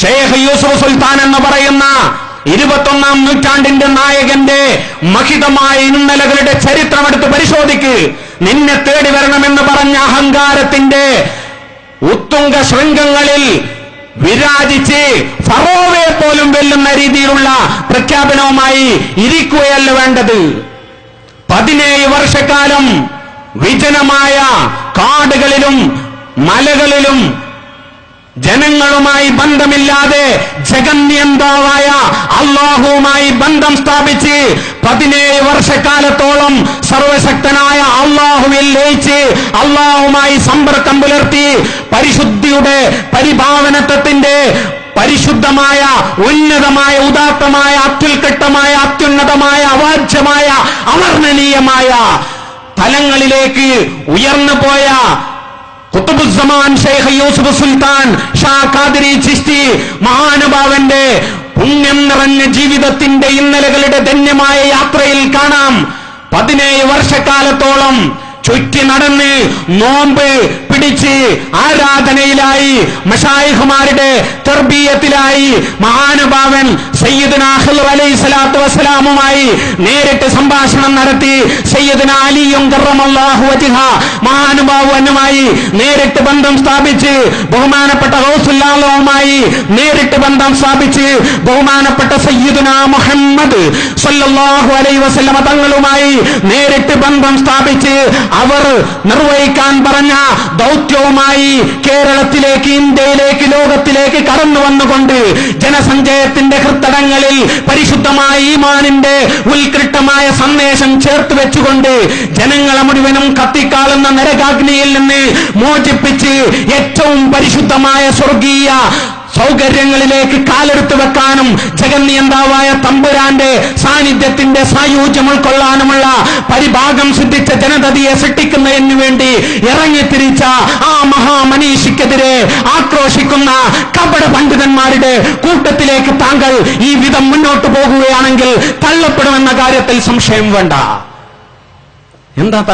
ഷെയ്ഖ് യൂസുഫ് സുൽത്താൻ എന്ന് പറയുന്ന ഇരുപത്തൊന്നാം നൂറ്റാണ്ടിന്റെ നായകന്റെ മഹിതമായ ഇന്നലകളുടെ ചരിത്രം എടുത്ത് പരിശോധിക്ക്. നിന്നെ തേടി വരണമെന്ന് പറഞ്ഞ അഹങ്കാരത്തിന്റെ ഉത്തുംഗ ശൃംഗങ്ങളിൽ വിരാജിച്ച് ഫറോവയെ പോലും വെല്ലുന്ന രീതിയിലുള്ള പ്രഖ്യാപനവുമായി ഇരിക്കുകയല്ല വേണ്ടത്. പതിനേഴ് വർഷക്കാലം വിജനമായ കാടുകളിലും മലകളിലും ജനങ്ങളുമായി ബന്ധമില്ലാതെ ജഗന്യന്താവായ അള്ളാഹുവുമായി ബന്ധം സ്ഥാപിച്ച് പതിനേഴ് വർഷക്കാലത്തോളം സർവശക്തനായ അള്ളാഹുവിൽ ലയിച്ച് അള്ളാഹുമായി സമ്പർക്കം പുലർത്തി പരിശുദ്ധിയുടെ പരിഭാവനത്വത്തിന്റെ പരിശുദ്ധമായ ഉന്നതമായ ഉദാത്തമായ അത്യുൽക്കട്ടമായ അത്യുന്നതമായ അവാജ്യമായ അവർണനീയമായ തലങ്ങളിലേക്ക് ഉയർന്നു പോയ ഷെയ്ഖ് സുൽത്താൻ ഷാ ചിസ്തി മഹാനുഭാവന്റെ പുണ്യം നിറഞ്ഞ ജീവിതത്തിന്റെ ഇന്നലകളുടെ ധന്യമായ യാത്രയിൽ കാണാം. പതിനേഴ് വർഷക്കാലത്തോളം ചുറ്റി നടന്ന് നോമ്പ് പിടിച്ച് ആരാധനയിലായി മഷായിഹുമാരുടെ തെർബീയത്തിലായി മഹാനുഭാവൻ സയ്യിദ്ന അലൈഹി സ്വലാത്തു വസ്സലാമുമായി നേരിട്ട് സംഭാഷണം നടത്തി സയ്യിദ്ന അലിയും മഹാനുഭാവനുമായി നേരിട്ട് ബന്ധം സ്ഥാപിച്ച് ബഹുമാനപ്പെട്ട റോസുല്ലാലുമായി നേരിട്ട് ബന്ധം സ്ഥാപിച്ച് ബഹുമാനപ്പെട്ട സയ്യിദ്ന മുഹമ്മദ് സല്ലല്ലാഹു അലൈഹി വസല്ലമ തങ്ങളുമായി നേരിട്ട് ബന്ധം സ്ഥാപിച്ച് അവർ നിർവഹിക്കാൻ പറഞ്ഞ ദൗത്യവുമായി കേരളത്തിലേക്ക് ഇന്ത്യയിലേക്ക് ലോകത്തിലേക്ക് കടന്നു വന്നുകൊണ്ട് ജനസഞ്ചയത്തിന്റെ ഹൃത്തടങ്ങളിൽ പരിശുദ്ധമായ ഈമാനിന്റെ ഉത്കൃഷ്ടമായ സന്ദേശം ചേർത്ത് വെച്ചുകൊണ്ട് ജനങ്ങളെ മുഴുവനും കത്തിക്കാളുന്ന നരകാഗ്നിയിൽ നിന്ന് മോചിപ്പിച്ച് ഏറ്റവും പരിശുദ്ധമായ സ്വർഗീയ സൗകര്യങ്ങളിലേക്ക് കാലെടുത്ത് വെക്കാനും ജഗന്നിയന്താവായ തമ്പുരാന്റെ സാന്നിധ്യത്തിന്റെ സായൂജ്യം ഉൾക്കൊള്ളാനുമുള്ള പരിഭാഗം സിദ്ധിച്ച ജനതയെ സൃഷ്ടിക്കുന്നതിന് വേണ്ടി ഇറങ്ങിത്തിരിച്ച ആ മഹാമനീഷിക്കെതിരെ ആക്രോശിക്കുന്ന കപട പണ്ഡിതന്മാരുടെ കൂട്ടത്തിലേക്ക് താങ്കൾ ഈ വിധം മുന്നോട്ട് പോകുകയാണെങ്കിൽ തള്ളപ്പെടുമെന്ന കാര്യത്തിൽ സംശയം വേണ്ട. എന്താ താങ്കൾ